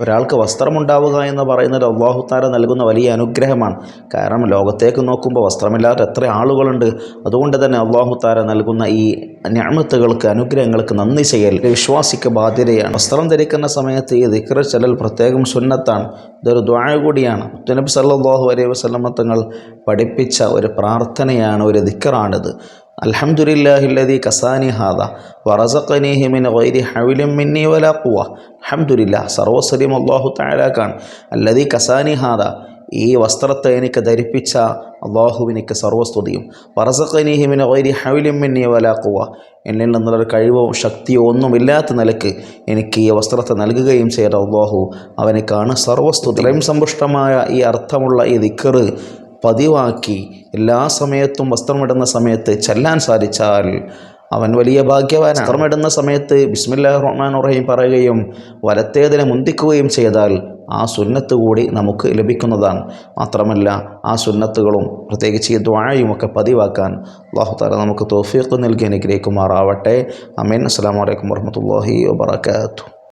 ഒരാൾക്ക് വസ്ത്രമുണ്ടാവുക എന്ന് പറയുന്നത് അള്ളാഹുത്താര നൽകുന്ന വലിയ അനുഗ്രഹമാണ്. കാരണം ലോകത്തേക്ക് നോക്കുമ്പോൾ വസ്ത്രമില്ലാത്ത എത്ര ആളുകളുണ്ട്. അതുകൊണ്ട് തന്നെ അള്ളാഹുത്താര നൽകുന്ന ഈ ഞാമത്തുകൾക്ക് അനുഗ്രഹങ്ങൾക്ക് നന്ദി ചെയ്യൽ. വിശ്വാസിക്ക് ബാധ്യതയാണ്. വസ്ത്രം ധരിക്കുന്ന സമയത്ത് ഈ ദിക്ര ചെല്ലൽ പ്രത്യേകം സുന്നത്താണ്. ഇതൊരു ദ്വാഴ കൂടിയാണ്. നബി സല്ലാഹു അലൈഹി വസല്ലമ തങ്ങൾ പഠിപ്പിച്ച ഒരു പ്രാർത്ഥനയാണ് ഒരു ദിക്റാണിത്. അൽഹംദുലില്ലാഹില്ലദി കസാനി ഹാദ വറസഖനീഹി മിൻ ഗൈരി ഹൗലിൻ മിന്നി വലാ ഖുവ. അൽഹംദുലില്ലാ സർവസ്വലിം അള്ളാഹു തആലാക്കാൻ അല്ലതി കസാനി ഹാദ ഈ വസ്ത്രത്തെ എനിക്ക് ധരിപ്പിച്ച അള്ളാഹുവിനിക്ക് സർവസ്തുതിയും വറസഖനീഹി മിൻ ഗൈരി ഹൗലിൻ മിന്നി വലാ ഖുവ. എന്നിൽ നിന്നുള്ളൊരു കഴിവോ ശക്തിയോ ഒന്നുമില്ലാത്ത നിലയ്ക്ക് എനിക്ക് ഈ വസ്ത്രത്തെ നൽകുകയും ചെയ്ത അള്ളാഹു അവനിക്കാണ് സർവസ്തുതി ഇത്രയും സമ്പുഷ്ടമായ ഈ അർത്ഥമുള്ള ഈ ദിക്കറ് പതിവാക്കി എല്ലാ സമയത്തും വസ്ത്രമിടുന്ന സമയത്ത് ചെല്ലാൻ സാധിച്ചാൽ അവൻ വലിയ ഭാഗ്യവാനാണ്. വസ്ത്രമിടുന്ന സമയത്ത് ബിസ്മില്ലാ റഹ്മാൻ റഹീം പറയുകയും വലത്തേതിനെ മുന്തിക്കുകയും ചെയ്താൽ ആ സുന്നത്ത് കൂടി നമുക്ക് ലഭിക്കുന്നതാണ്. മാത്രമല്ല ആ സുന്നത്തുകളും പ്രത്യേകിച്ച് ഈ ഒക്കെ പതിവാക്കാൻ അള്ളാഹു താല നമുക്ക് തോഫീഖ് നൽകി അനുഗ്രഹിക്കുമാറാവട്ടെ. അമീൻ. അസ്സാം വലൈക്കും വർഹമത്തല്ലാഹി വാബർക്കാത്തു